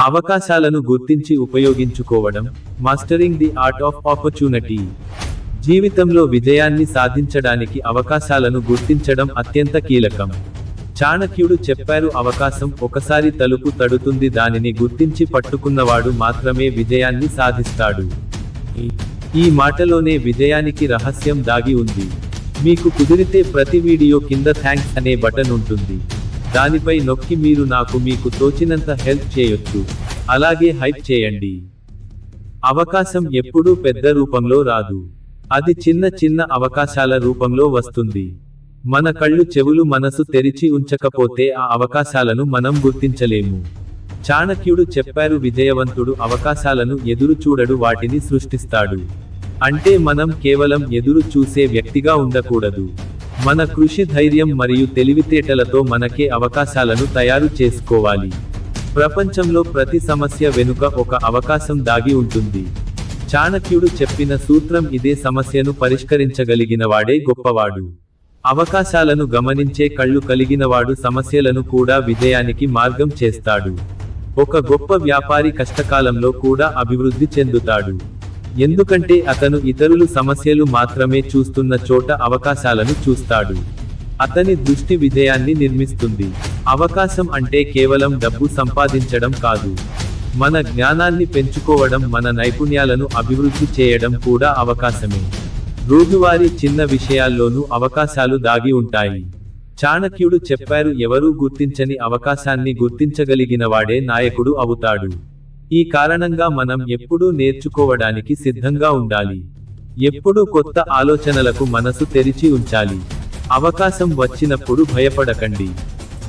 అవకాశాలను గుర్తించి ఉపయోగించుకోవడం mastering the art of opportunity జీవితంలో విజయాన్ని సాధించడానికి అవకాశాలను గుర్తించడం అత్యంత కీలకం. చాణక్యుడు చెప్పారు అవకాశం ఒకసారి తలుపు తడుతుంది దానిని గుర్తించి పట్టుకున్నవాడు మాత్రమే విజయాన్ని సాధిస్తాడు. ఈ- ఈ మాటలోనే విజయానికి రహస్యం దాగి ఉంది. మీకు కుదిరితే ప్రతి వీడియో కింద థ్యాంక్స్ అనే బటన్ ఉంటుంది. దానిపై నొక్కి మీరు నాకు మీకు తోచినంత హెల్ప్ చేయొచ్చు. అలాగే హైప్ చేయండి. అవకాశం ఎప్పుడూ పెద్ద రూపంలో రాదు. అది చిన్న చిన్న అవకాశాల రూపంలో వస్తుంది. మన కళ్ళు చెవులు మనసు తెరిచి ఉంచకపోతే ఆ అవకాశాలను మనం గుర్తించలేము. చాణక్యుడు చెప్పారు విజయవంతుడు అవకాశాలను ఎదురు చూడడు వాటిని సృష్టిస్తాడు. అంటే మనం కేవలం ఎదురు చూసే వ్యక్తిగా ఉండకూడదు. మన కృషి ధైర్యం మరియు తెలివితేటలతో మనకే అవకాశాలను తయారు చేసుకోవాలి. ప్రపంచంలో ప్రతి సమస్య వెనుక ఒక అవకాశం దాగి ఉంటుంది. చాణక్యుడు చెప్పిన సూత్రం ఇదే సమస్యను పరిష్కరించగలిగిన వాడే గొప్పవాడు. అవకాశాలను గమనించే కళ్ళు కలిగినవాడు సమస్యలను కూడా విజయానికి మార్గం చేస్తాడు. ఒక గొప్ప వ్యాపారి కష్టకాలంలో కూడా అభివృద్ధి చెందుతాడు. ఎందుకంటే అతను ఇతరులు సమస్యలు మాత్రమే చూస్తున్న చోట అవకాశాలను చూస్తాడు. అతని దృష్టి విజయాన్ని నిర్మిస్తుంది. అవకాశం అంటే కేవలం డబ్బు సంపాదించడం కాదు. మన జ్ఞానాన్ని పెంచుకోవడం మన నైపుణ్యాలను అభివృద్ధి చేయడం కూడా అవకాశమే. రోజువారీ చిన్న విషయాల్లోనూ అవకాశాలు దాగి ఉంటాయి. చాణక్యుడు చెప్పారు ఎవరూ గుర్తించని అవకాశాన్ని గుర్తించగలిగిన వాడే నాయకుడు అవుతాడు. ఈ కారణంగా మనం ఎప్పుడూ నేర్చుకోవడానికి సిద్ధంగా ఉండాలి. ఎప్పుడూ కొత్త ఆలోచనలకు మనసు తెరిచి ఉంచాలి. అవకాశం వచ్చినప్పుడు భయపడకండి.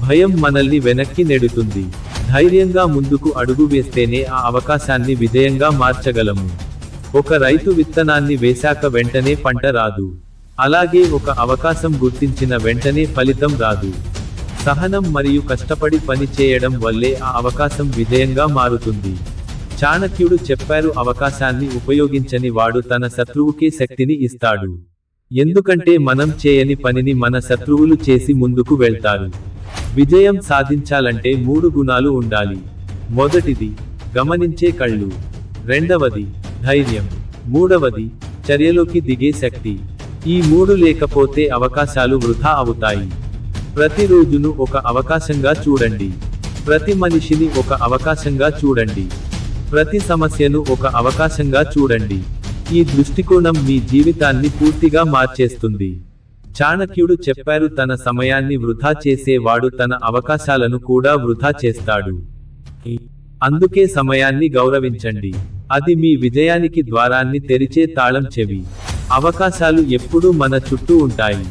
భయం మనల్ని వెనక్కి నెడుతుంది. ధైర్యంగా ముందుకు అడుగు వేస్తేనే ఆ అవకాశాన్ని విజయంగా మార్చగలము. ఒక రైతు విత్తనాన్ని వేశాక వెంటనే పంట రాదు. అలాగే ఒక అవకాశం గుర్తించిన వెంటనే ఫలితం రాదు. సహనం మరియు కష్టపడి పని చేయడం వల్లే ఆ అవకాశం విజయంగా మారుతుంది. చాణక్యుడు చెప్పారు అవకాశాన్ని ఉపయోగించని వాడు తన శత్రువుకే శక్తిని ఇస్తాడు. ఎందుకంటే మనం చేయని పనిని మన శత్రువులు చేసి ముందుకు వెళ్తారు. విజయం సాధించాలంటే మూడు గుణాలు ఉండాలి. మొదటిది గమనించే కళ్ళు. రెండవది ధైర్యం. మూడవది చర్యలోకి దిగే శక్తి. ఈ మూడు లేకపోతే అవకాశాలు వృధా అవుతాయి. ప్రతి రోజును ఒక అవకాశంగా చూడండి. ప్రతి మనిషిని ఒక అవకాశంగా చూడండి. ప్రతి సమస్యను ఒక అవకాశంగా చూడండి. ఈ దృష్టికోణం మీ జీవితాన్ని పూర్తిగా మార్చేస్తుంది. చాణక్యుడు చెప్పారు తన సమయాన్ని వృధా చేసేవాడు తన అవకాశాలను కూడా వృధా చేస్తాడు. అందుకే సమయాన్ని గౌరవించండి. అది మీ విజయానికి ద్వారాన్ని తెరిచే తాళం చెవి. అవకాశాలు ఎప్పుడూ మన చుట్టూ ఉంటాయి.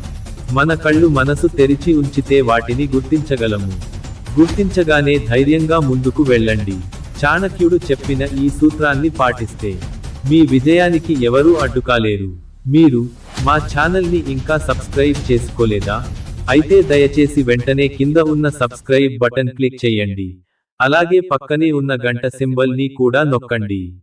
మన కళ్ళు మనసు తెరిచి ఉంచితే వాటిని గుర్తించగలము. గుర్తించగానే ధైర్యంగా ముందుకు వెళ్ళండి. చాణక్యుడు చెప్పిన ఈ సూత్రాన్ని పాటిస్తే మీ విజయానికి ఎవరూ అడ్డుకాలేరు. మీరు మా ఛానల్ని ఇంకా సబ్స్క్రైబ్ చేసుకోలేదా? అయితే దయచేసి వెంటనే కింద ఉన్న సబ్స్క్రైబ్ బటన్ క్లిక్ చేయండి. అలాగే పక్కనే ఉన్న గంట సింబల్ని కూడా నొక్కండి.